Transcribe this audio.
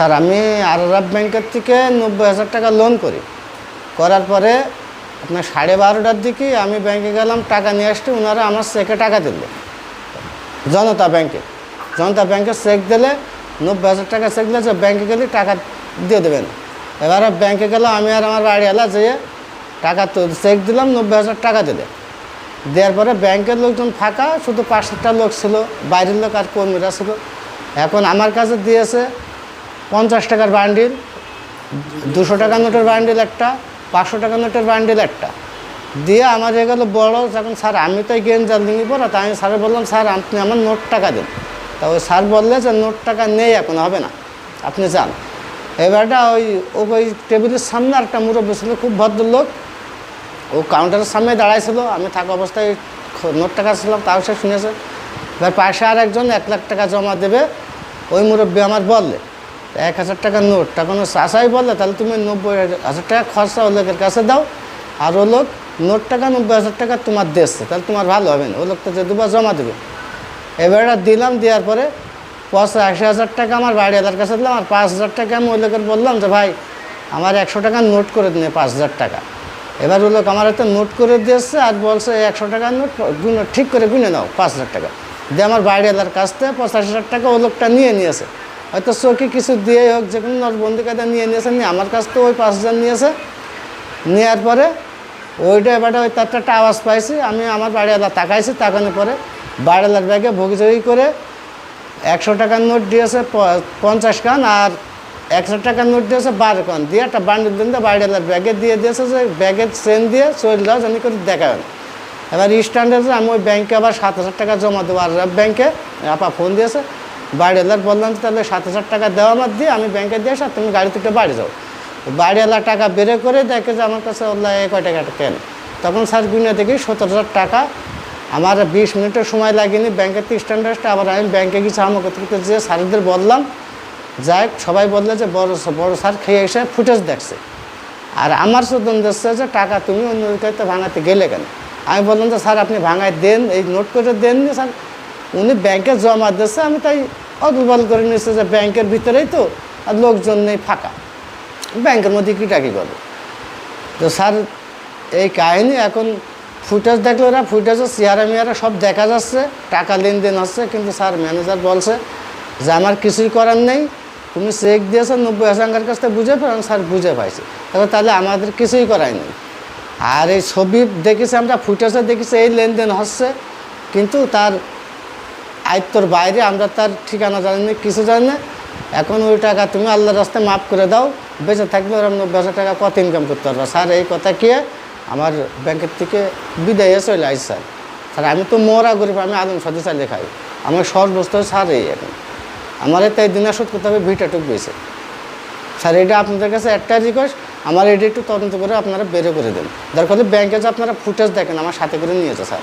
Sir, আমি আরব ব্যাংকের থেকে নব্বই হাজার টাকা লোন করি। করার পরে আপনার সাড়ে বারোটার দিকে আমি ব্যাংকে গেলাম, টাকা নিয়ে আসতে ওনারা আমার চেকে টাকা দিল। জনতা ব্যাংকে। জনতা ব্যাংকে চেক দিলে, নব্বই হাজার টাকা চেক দিলে যে ব্যাংকে গেলে টাকা দিয়ে দেবেন। এবারে ব্যাংকে গেলাম আমি আর আমার বাড়িওয়ালা যেয়ে টাকা তো চেক দিলাম, নব্বই হাজার টাকা দিলে। দেওয়ার পরে ব্যাংকের লোকজন ফাঁকা, শুধু পাঁচটা লোক ছিল, বাইরের লোক আর কর্মীরা ছিল। এখন আমার কাছে দিয়েছে পঞ্চাশ টাকার বান্ডিল দুশো টাকা নোটের বান্ডিল একটা, পাঁচশো টাকা নোটের বান্ডিল একটা। দিয়ে আমার হয়ে গেলো বড়, যখন স্যার, আমি তো গেঞ্জাল নিয়ে পড়া তাই আমি স্যারে বললাম, স্যার, আপনি আমার নোট টাকা দিন। তা ওই স্যার বললে যে, নোট টাকা নেই এখন, হবে না, আপনি যান। এবারটা ওই, ও ওই টেবিলের সামনে একটা মুরব্বী ছিল, খুব ভদ্রলোক। ও কাউন্টারের সামনে দাঁড়াইছিল, আমি থাকা অবস্থায় নোট টাকা ছিলাম, তাও সে শুনেছে। এবার পাশে আর একজন এক লাখ টাকা জমা দেবে, ওই মুরব্বী আমার বললে এক হাজার টাকার নোট। ও চাষাই বললে, তাহলে তুমি নব্বই হাজার টাকা খরচা ও লোকের কাছে দাও। আর ও লোক নোট টাকা নব্বই হাজার টাকা তোমার দিচ্ছে তাহলে তোমার ভালো হবে না। ও লোকটা যে দুবার জমা দেবে। এবারটা দিলাম, দেওয়ার পরে পয়সা পঁচাশি হাজার টাকা আমার বাড়িওয়ালার কাছে দিলাম, আর পাঁচ হাজার টাকা আমি ওই লোকের বললাম যে, ভাই, আমার একশো টাকা নোট করে দিন পাঁচ হাজার টাকা। এবার ও লোক আমার একটা নোট করে দিয়েছে আর বলছে একশো টাকার নোট ঠিক করে গুনে নাও, পাঁচ হাজার টাকা। দিয়ে আমার বাড়িওয়ালার কাছ থেকে পঁচাশি হাজার টাকা ও লোকটা নিয়ে নিয়েছে। হয়তো চোখে কিছু দিয়ে হোক, যে কোনো নটবন্দি কায়দা নিয়ে নিয়েছে, নিয়ে আমার কাছ তো ওই পাঁচ হাজার নিয়েছে। নেওয়ার পরে ওইটা এবারে ওই তার একটা আওয়াজ পাইছি, আমি আমার বাড়িওয়ালা তাকাইছি, তাকানোর পরে বাড়িওয়ালার ব্যাগে ভোগিচড়ি করে একশো টাকার নোট দিয়েছে পঞ্চাশ কান আর একশো টাকার নোট দিয়েছে বারো কান দিয়ে একটা বান্ডিল দিন দিয়ে বাড়িওয়ালার ব্যাগে দিয়ে দিয়েছে যে ব্যাগের চেন দিয়ে চলে যাও জানি করে দেখাবেন এবার স্ট্যান্ডার্ডে আমি ওই ব্যাংকে আবার সাত হাজার টাকা জমা দেবো আর ব্যাংকে আপা ফোন দিয়েছে। বাড়িওয়ালার বললাম, তাহলে সাত হাজার টাকা দেওয়া আমার দিয়ে আমি ব্যাংকে দিয়ে আসা তুমি গাড়ি থেকে বাড়ি যাও। বাড়িওয়ালা টাকা বের করে দেখে যে আমার কাছে ওল্লা এ কয় টাকা কেন? তখন স্যার গুনে দেখি সতেরো হাজার টাকা। আমার বিশ মিনিটের সময় লাগেনি ব্যাংকের থেকে স্ট্যান্ডার্ডটা আবার আমি ব্যাংকে গেছি আমাকে যে স্যারদের বললাম, যাই সবাই বললে যে বড় বড় স্যার খেয়ে এসে ফুটেজ দেখছে। আর আমার শোধন দেখছে যে টাকা তুমি অন্য কাছে ভাঙাতে গেলে কেন? আমি বললাম যে, স্যার, আপনি ভাঙায় দেন, এই নোট করে দেননি স্যার। উনি ব্যাংকে জমা দিচ্ছে আমি তাই অদলবল করে নিয়েছে যে ব্যাংকের ভিতরেই তো আর লোকজন নেই ফাঁকা। ব্যাংকের মধ্যে কী টাকি করবে তো স্যার, এই কাহিনী এখন ফুটেজ দেখলে ওরা ফুটেজে চেয়ারা মেয়ারা সব দেখা যাচ্ছে, টাকা লেনদেন হচ্ছে, কিন্তু স্যার ম্যানেজার বলছে যে আমার কিছুই করার নেই। তুমি চেক দিয়েছ, নব্বই হাজার কাছ থেকে বুঝে পাই স্যার বুঝে পাইছি। তাহলে আমাদের কিছুই করাই নেই। আর এই ছবি দেখেছি আমরা, ফুটেজে দেখেছি এই লেনদেন হচ্ছে, কিন্তু তার আয়ত্তর বাইরে, আমরা তার ঠিকানা জানি না, কিছু জানি না। এখন ওই টাকা তুমি আল্লাহর রাস্তায় মাফ করে দাও, বেঁচে থাকলে ওরা নব্বই হাজার টাকা কত ইনকাম করতে পারবে? স্যার, এই কথা কে? আমার ব্যাংকের থেকে বিদায় চলে আসছে, স্যার। স্যার, আমি তো মোরা গরিব, আমি আদম সাথে চালিয়ে খাই। আমার সর্বস্ত স্যার এই এখন। আমার তাই দিনা শোধ করতে হবে, ভিটা টুক বেছে স্যার, এটা আপনাদের কাছে একটা রিকোয়েস্ট আমার এটা একটু তদন্ত করে আপনারা বেরো করে দেন। দরকার ব্যাংকে যে আপনারা ফুটেজ দেখেন, আমার সাথে করে নিয়েছে স্যার।